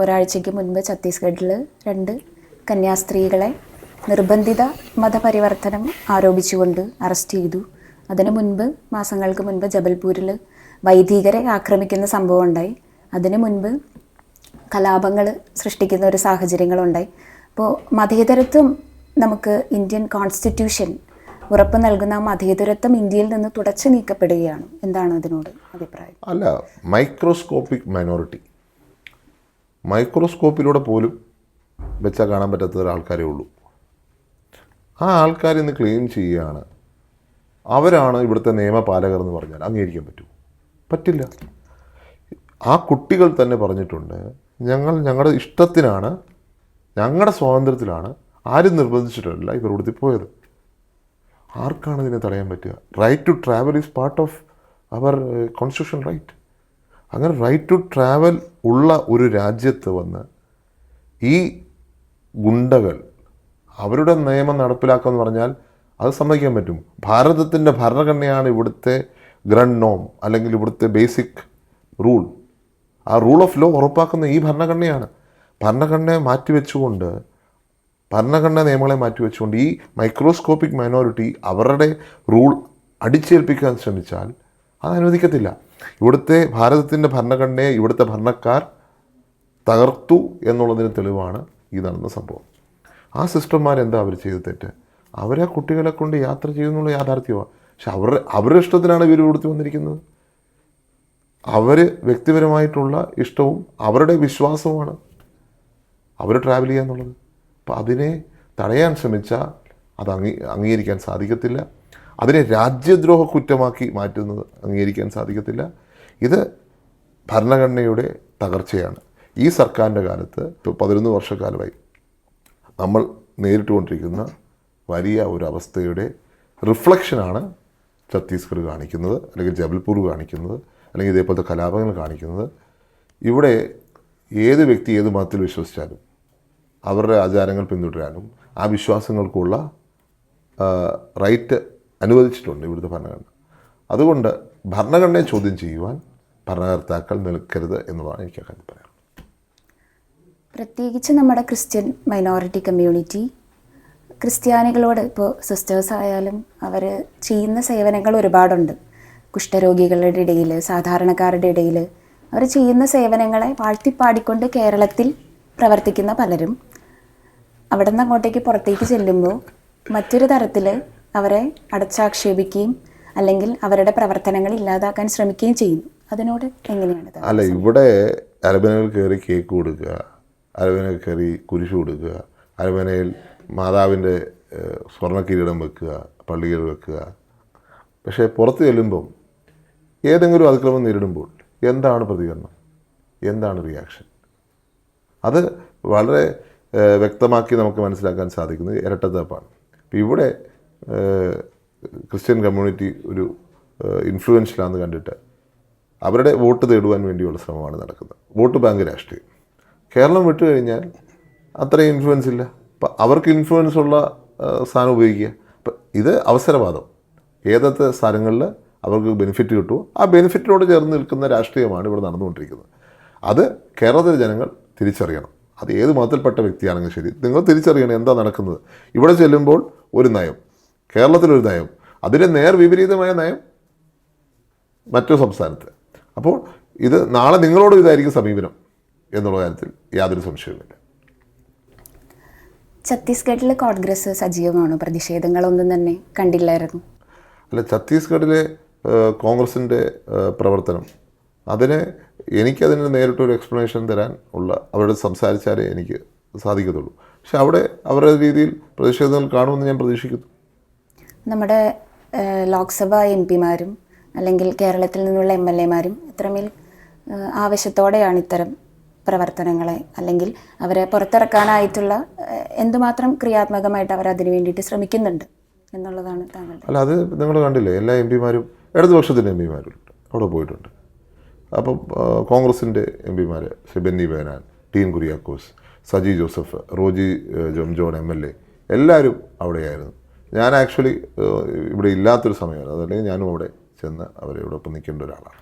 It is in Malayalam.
ഒരാഴ്ചയ്ക്ക് മുൻപ് ഛത്തീസ്ഗഡിൽ രണ്ട് കന്യാസ്ത്രീകളെ നിർബന്ധിത മതപരിവർത്തനം ആരോപിച്ചുകൊണ്ട് അറസ്റ്റ് ചെയ്തു. അതിനു മുൻപ് മാസങ്ങൾക്ക് മുൻപ് ജബൽപൂരിൽ വൈദികരെ ആക്രമിക്കുന്ന സംഭവം ഉണ്ടായി. അതിനു മുൻപ് കലാപങ്ങൾ സൃഷ്ടിക്കുന്ന ഒരു സാഹചര്യങ്ങളുണ്ടായി അപ്പോൾ മതേതരത്വം നമുക്ക് ഇന്ത്യൻ കോൺസ്റ്റിറ്റ്യൂഷൻ ഉറപ്പ് നൽകുന്ന മതേതരത്വം ഇന്ത്യയിൽ നിന്ന് തുടച്ചു നീക്കപ്പെടുകയാണ്. എന്താണ് അതിനോട് അഭിപ്രായം? അല്ല മൈക്രോസ്കോപ്പിക് മൈനോറിറ്റി. മൈക്രോസ്കോപ്പിലൂടെ പോലും വെച്ചാൽ കാണാൻ പറ്റാത്ത ഒരാൾക്കാരേ ഉള്ളൂ. ആ ആൾക്കാർ ഇന്ന് ക്ലെയിം ചെയ്യുകയാണ്. അവരാണ് ഇവിടുത്തെ നിയമപാലകർ എന്ന് പറഞ്ഞാൽ അംഗീകരിക്കാൻ പറ്റുമോ? പറ്റില്ല. ആ കുട്ടികൾ തന്നെ പറഞ്ഞിട്ടുണ്ട് ഞങ്ങൾ ഞങ്ങളുടെ ഇഷ്ടത്തിനാണ് ഞങ്ങളുടെ സ്വാതന്ത്ര്യത്തിലാണ് ആരും നിർബന്ധിച്ചിട്ടല്ല ഇവർ ഇവിടുത്തെ പോയത്. ആർക്കാണ് ഇതിനെ തടയാൻ പറ്റുക? Right to travel is part of our constitution right അങ്ങനെ റൈറ്റ് ടു ട്രാവൽ ഉള്ള ഒരു രാജ്യത്ത് വന്ന് ഈ ഗുണ്ടകൾ അവരുടെ നിയമം നടപ്പിലാക്കുക പറഞ്ഞാൽ അത് സമ്മതിക്കാൻ പറ്റും. ഭാരതത്തിന്റെ ഭരണഘടനയാണ് ഇവിടുത്തെ ഗ്രണ്ട് നോം അല്ലെങ്കിൽ ഇവിടുത്തെ ബേസിക് റൂൾ ആ റൂൾ ഓഫ് ലോ ഉറപ്പാക്കുന്ന ഈ ഭരണഘടനയാണ്. ഭരണഘടനയെ മാറ്റിവെച്ചുകൊണ്ട് ഭരണഘടനാ നിയമങ്ങളെ മാറ്റിവെച്ചുകൊണ്ട് ഈ മൈക്രോസ്കോപ്പിക് മൈനോറിറ്റി അവരുടെ റൂൾ അടിച്ചേൽപ്പിക്കാൻ ശ്രമിച്ചാൽ അത് അനുവദിക്കത്തില്ല ഇവിടുത്തെ ഭാരതത്തിന്റെ ഭരണഘടനയെ ഇവിടുത്തെ ഭരണക്കാർ തകർത്തു എന്നുള്ളതിന് തെളിവാണ് ഈ നടന്ന സംഭവം. ആ സിസ്റ്റർമാരെന്താ അവർ ചെയ്ത് തെറ്റ്? അവരെ കുട്ടികളെ കൊണ്ട് യാത്ര ചെയ്യുന്നുള്ള യാഥാർത്ഥ്യമാണ് പക്ഷെ അവരുടെ അവരുടെ ഇഷ്ടത്തിനാണ് ഇവർ ഇവിടുത്തെ വന്നിരിക്കുന്നത്. അവർ വ്യക്തിപരമായിട്ടുള്ള ഇഷ്ടവും അവരുടെ വിശ്വാസവുമാണ് അവർ ട്രാവൽ ചെയ്യുക എന്നുള്ളത്. അപ്പോൾ അതിനെ തടയാൻ ശ്രമിച്ചാൽ അത് അംഗീ അംഗീകരിക്കാൻ സാധിക്കത്തില്ല. അതിനെ രാജ്യദ്രോഹ കുറ്റമാക്കി മാറ്റുന്നത് അംഗീകരിക്കാൻ സാധിക്കത്തില്ല. ഇത് ഭരണഘടനയുടെ തകർച്ചയാണ്. ഈ സർക്കാരിന്റെ കാലത്ത് ഇപ്പോൾ പതിനൊന്ന് വർഷക്കാലമായി നമ്മൾ നേരിട്ടുകൊണ്ടിരിക്കുന്ന വലിയ ഒരു അവസ്ഥയുടെ റിഫ്ലക്ഷനാണ് ഛത്തീസ്ഗഡ് കാണിക്കുന്നത് അല്ലെങ്കിൽ ജബൽപൂർ കാണിക്കുന്നത് അല്ലെങ്കിൽ ഇതേപോലത്തെ കലാപങ്ങൾ കാണിക്കുന്നത്. ഇവിടെ ഏത് വ്യക്തി ഏത് മതത്തിൽ വിശ്വസിച്ചാലും അവരുടെ ആചാരങ്ങൾ പിന്തുടരാനും ആ വിശ്വാസങ്ങൾക്കുള്ള റൈറ്റ് അനുവദിച്ചിട്ടുണ്ട് ഇവിടുത്തെ ഭരണഘടന. അതുകൊണ്ട് ഭരണഘടനയെ ചോദ്യം ചെയ്യുവാൻ ഭരണകർത്താക്കൾ നിൽക്കരുത് എന്നുള്ളതാണ് എനിക്ക് അക്കാര്യം പറയാം പ്രത്യേകിച്ച് നമ്മുടെ ക്രിസ്ത്യൻ മൈനോറിറ്റി കമ്മ്യൂണിറ്റി ക്രിസ്ത്യാനികളോട് ഇപ്പോൾ സിസ്റ്റേഴ്സ് ആയാലും അവർ ചെയ്യുന്ന സേവനങ്ങൾ ഒരുപാടുണ്ട്. കുഷ്ഠരോഗികളുടെ ഇടയിൽ സാധാരണക്കാരുടെ ഇടയിൽ അവർ ചെയ്യുന്ന സേവനങ്ങളെ വാഴ്ത്തിപ്പാടിക്കൊണ്ട് കേരളത്തിൽ പ്രവർത്തിക്കുന്ന പലരും. അവിടെ നിന്ന് അങ്ങോട്ടേക്ക് പുറത്തേക്ക് ചെല്ലുമ്പോൾ മറ്റൊരു തരത്തിൽ അവരെ അടച്ചാക്ഷേപിക്കുകയും അല്ലെങ്കിൽ അവരുടെ പ്രവർത്തനങ്ങൾ ഇല്ലാതാക്കാൻ ശ്രമിക്കുകയും ചെയ്യുന്നു. അതിനോട് എങ്ങനെയാണ് അല്ല ഇവിടെ അരബനയിൽ കയറി കേക്ക് കൊടുക്കുക അരബനയിൽ കയറി കുരിശ് കൊടുക്കുക അലബനയിൽ മാതാവിന്റെ സ്വർണ കിരീടം വെക്കുക പള്ളികൾ വെക്കുക. പക്ഷേ പുറത്ത് ചെല്ലുമ്പം ഏതെങ്കിലും അതിക്രമം നേരിടുമ്പോൾ എന്താണ് പ്രതികരണം? എന്താണ് റിയാക്ഷൻ അത് വളരെ വ്യക്തമാക്കി നമുക്ക് മനസ്സിലാക്കാൻ സാധിക്കുന്നത് ഇരട്ടത്താപ്പാണ്. ഇവിടെ ക്രിസ്ത്യൻ കമ്മ്യൂണിറ്റി ഒരു ഇൻഫ്ലുവൻഷ്യലാണെന്ന് കണ്ടിട്ട് അവരുടെ വോട്ട് തേടുവാൻ വേണ്ടിയുള്ള ശ്രമമാണ് നടക്കുന്നത്. വോട്ട് ബാങ്ക് രാഷ്ട്രീയം. കേരളം വിട്ടു കഴിഞ്ഞാൽ അത്രയും ഇൻഫ്ലുവൻസ് ഇല്ല. അപ്പം അവർക്ക് ഇൻഫ്ലുവൻസ് ഉള്ള സ്ഥാനം ഉപയോഗിക്കുക. അപ്പം ഇത് അവസരവാദം. ഏതൊക്കെ സ്ഥലങ്ങളിൽ അവർക്ക് ബെനിഫിറ്റ് കിട്ടുമോ ആ ബെനിഫിറ്റിനോട് ചേർന്ന് നിൽക്കുന്ന രാഷ്ട്രീയമാണ് ഇവിടെ നടന്നുകൊണ്ടിരിക്കുന്നത്. അത് കേരളത്തിലെ ജനങ്ങൾ തിരിച്ചറിയണം. അത് ഏത് മതത്തിൽപ്പെട്ട വ്യക്തിയാണെങ്കിലും ശരി. നിങ്ങൾ തിരിച്ചറിയണം എന്താ നടക്കുന്നത്. ഇവിടെ ചെല്ലുമ്പോൾ ഒരു നയം. കേരളത്തിലൊരു നയം അതിന് നേർ വിപരീതമായ നയം മറ്റു സംസ്ഥാനത്ത്. അപ്പോൾ ഇത് നാളെ നിങ്ങളോട് ഇതായിരിക്കും സമീപനം എന്നുള്ള കാര്യത്തിൽ യാതൊരു സംശയവുമില്ല. ഛത്തീസ്ഗഡിൽ കോൺഗ്രസ് സജീവമാണ്? പ്രതിഷേധങ്ങളൊന്നും തന്നെ കണ്ടില്ലായിരുന്നു. അല്ല ഛത്തീസ്ഗഡിലെ കോൺഗ്രസിന്റെ പ്രവർത്തനം അതിനെ എനിക്കതിന് നേരിട്ടൊരു എക്സ്പ്ലനേഷൻ തരാൻ ഉള്ള അവരോട് സംസാരിച്ചാലേ എനിക്ക് സാധിക്കത്തുള്ളൂ. പക്ഷെ അവിടെ അവരുടെ രീതിയിൽ പ്രതിഷേധങ്ങൾ കാണുമെന്ന് ഞാൻ പ്രതീക്ഷിക്കുന്നു. നമ്മുടെ ലോക്സഭാ എം പിമാരും അല്ലെങ്കിൽ കേരളത്തിൽ നിന്നുള്ള എം എൽ എമാരും ഇത്രമേൽ ആവശ്യത്തോടെയാണ് ഇത്തരം പ്രവർത്തനങ്ങളെ അല്ലെങ്കിൽ അവരെ പുറത്തിറക്കാനായിട്ടുള്ള എന്തുമാത്രം ക്രിയാത്മകമായിട്ട് അവർ അതിനു വേണ്ടിയിട്ട് ശ്രമിക്കുന്നുണ്ട് എന്നുള്ളതാണ് താങ്കൾ അല്ല അത് നിങ്ങൾ കണ്ടില്ലേ എല്ലാ എം പിമാരും ഇടതുപക്ഷത്തിന്റെ എം പിമാരും അവിടെ പോയിട്ടുണ്ട്. അപ്പം കോൺഗ്രസിന്റെ എം പിമാർ Benny Behanan Dean Kuriakose Saji Joseph Roji John M L A എല്ലാവരും അവിടെയായിരുന്നു. ഞാൻ ആക്ച്വലി ഇവിടെ ഇല്ലാത്തൊരു സമയമാണ്. അതല്ലെങ്കിൽ ഞാനും അവിടെ ചെന്ന് അവരോടൊപ്പം നിൽക്കേണ്ട ഒരാളാണ്.